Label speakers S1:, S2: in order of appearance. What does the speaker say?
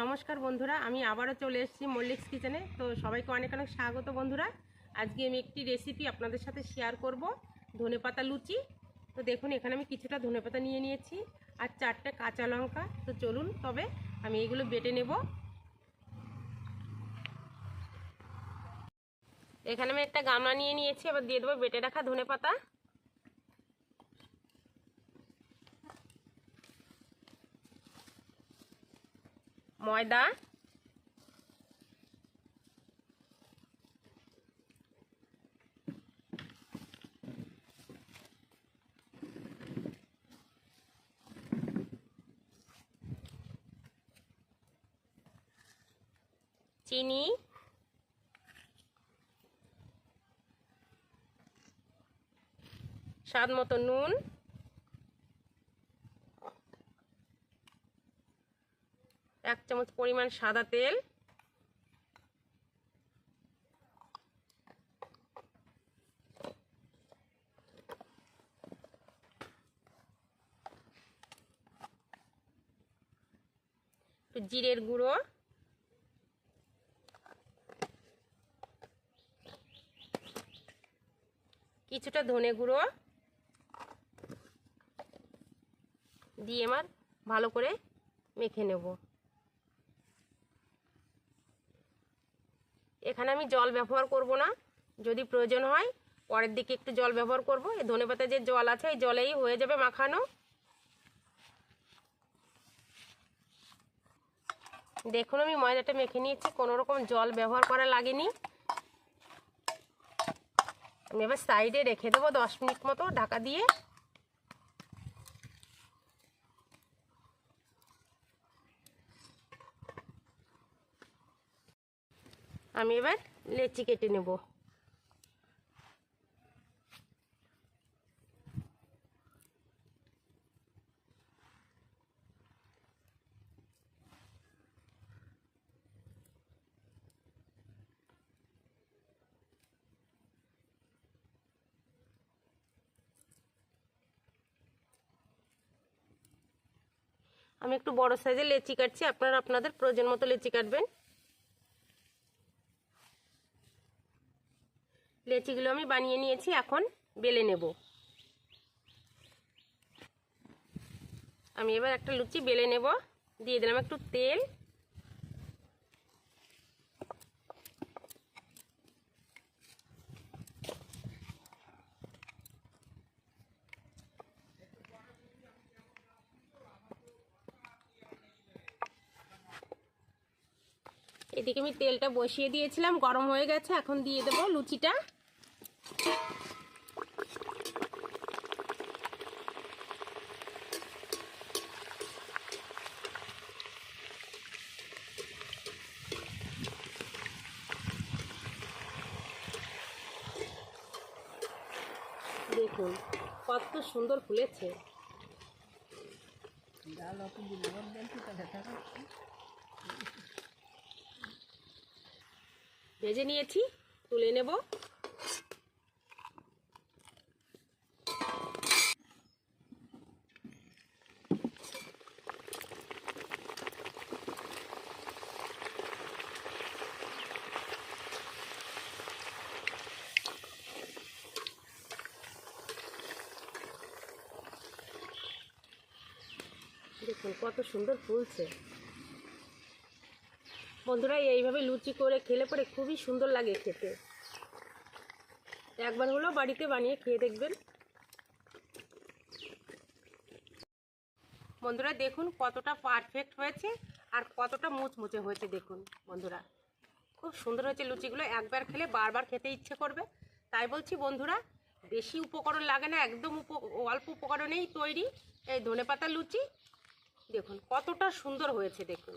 S1: নমস্কার বন্ধুরা, আমি আবারও চলে এসেছি মল্লিক্স কিচেনে। তো সবাইকে অনেক অনেক স্বাগত বন্ধুরা। আজকে আমি একটি রেসিপি আপনাদের সাথে শেয়ার করব, ধনেপাতা লুচি। তো দেখুন, এখানে আমি কিছুটা ধনেপাতা নিয়ে নিয়েছি আর চারটে কাঁচা লঙ্কা। তো চলুন, তবে আমি এগুলো বেটে নেব। এখানে আমি একটা গামলা নিয়ে নিয়েছি, এবার দিয়ে দেবো বেটে রাখা ধনেপাতা। ময়দা। চিনি। স্বাদ মতো নুন। এক চামচ পরিমাণ সাদা তেল। জিরের গুঁড়ো। কিছুটা ধনে গুঁড়ো। দিয়ে আমার ভালো করে মেখে নেব। এখানে আমি জল ব্যবহার করব না। যদি প্রয়োজন হয়, পরের দিকে একটু জল ব্যবহার করব। এই ধনেপাতা যে জল আছে, এই জলেই হয়ে যাবে মাখানো। দেখুন, আমি ময়দাটা মেখে নিয়েছি। কোনো রকম জল ব্যবহার করা লাগেনি। আমি এবার সাইডে রেখে দেবো দশ মিনিট মতো ঢাকা দিয়ে। আমি এবার লেচি কেটে নেব। আমি একটু বড় সাইজের লেচি কাটছি, আপনারা আপনাদের প্রয়োজন মতো লেচি কাটবেন। লেচিগুলো আমি বানিয়ে নিয়েছি, এখন বেলে নেব। আমি এবার একটা লুচি বেলে নেব। দিয়ে দিলাম একটু তেল। এদিকে আমি তেলটা বসিয়ে দিয়েছিলাম, গরম হয়ে গেছে, এখন দিয়ে দেবো লুচিটা। দেখুন কত সুন্দর ফুলেছে। ভেজে নিয়েছি তুলে নেব। দেখুন, কত সুন্দর ফুলছে। বন্ধুরা, এইভাবে লুচি করে খেলে পরে খুবই সুন্দর লাগে খেতে। একবার হলেও বাড়িতে বানিয়ে খেয়ে দেখবেন। বন্ধুরা, দেখুন কতটা পারফেক্ট হয়েছে আর কতটা মুচমুচে হয়েছে, দেখুন বন্ধুরা। খুব সুন্দর হয়েছে লুচিগুলো, একবার খেলে বারবার খেতে ইচ্ছে করবে। তাই বলছি বন্ধুরা, বেশি উপকরণ লাগে না, একদম উপ অল্প উপকরণেই তৈরি এই ধনেপাতা লুচি। দেখুন কতটা সুন্দর হয়েছে দেখুন।